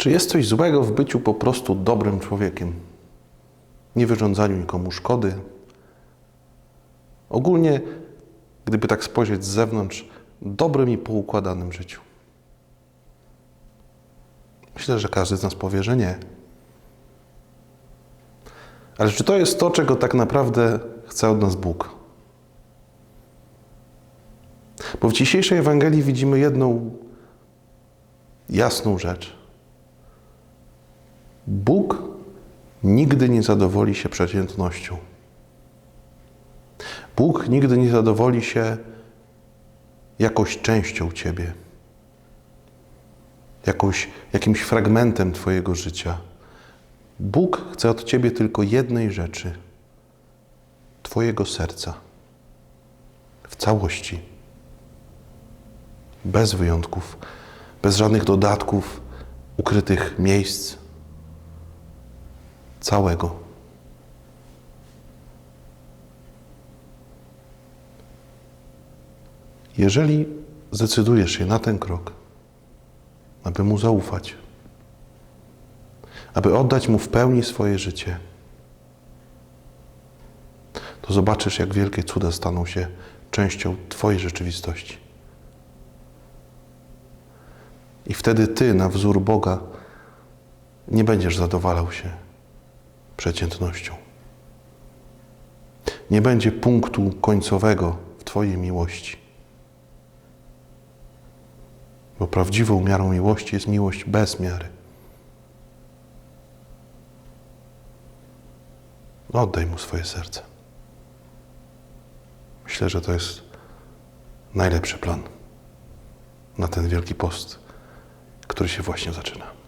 Czy jest coś złego w byciu po prostu dobrym człowiekiem? Nie wyrządzaniu nikomu szkody? Ogólnie, gdyby tak spojrzeć z zewnątrz, dobrym i poukładanym życiu. Myślę, że każdy z nas powie, że nie. Ale czy to jest to, czego tak naprawdę chce od nas Bóg? Bo w dzisiejszej Ewangelii widzimy jedną jasną rzecz. Bóg nigdy nie zadowoli się przeciętnością. Bóg nigdy nie zadowoli się jakąś częścią Ciebie, jakąś, jakimś fragmentem Twojego życia. Bóg chce od Ciebie tylko jednej rzeczy Twojego serca w całości, bez wyjątków, bez żadnych dodatków, ukrytych miejsc, całego. Jeżeli zdecydujesz się na ten krok, aby Mu zaufać, aby oddać Mu w pełni swoje życie, to zobaczysz, jak wielkie cuda staną się częścią Twojej rzeczywistości. I wtedy Ty, na wzór Boga, nie będziesz zadowalał się przeciętnością. Nie będzie punktu końcowego w Twojej miłości. Bo prawdziwą miarą miłości jest miłość bez miary. Oddaj mu swoje serce. Myślę, że to jest najlepszy plan na ten wielki post, który się właśnie zaczyna.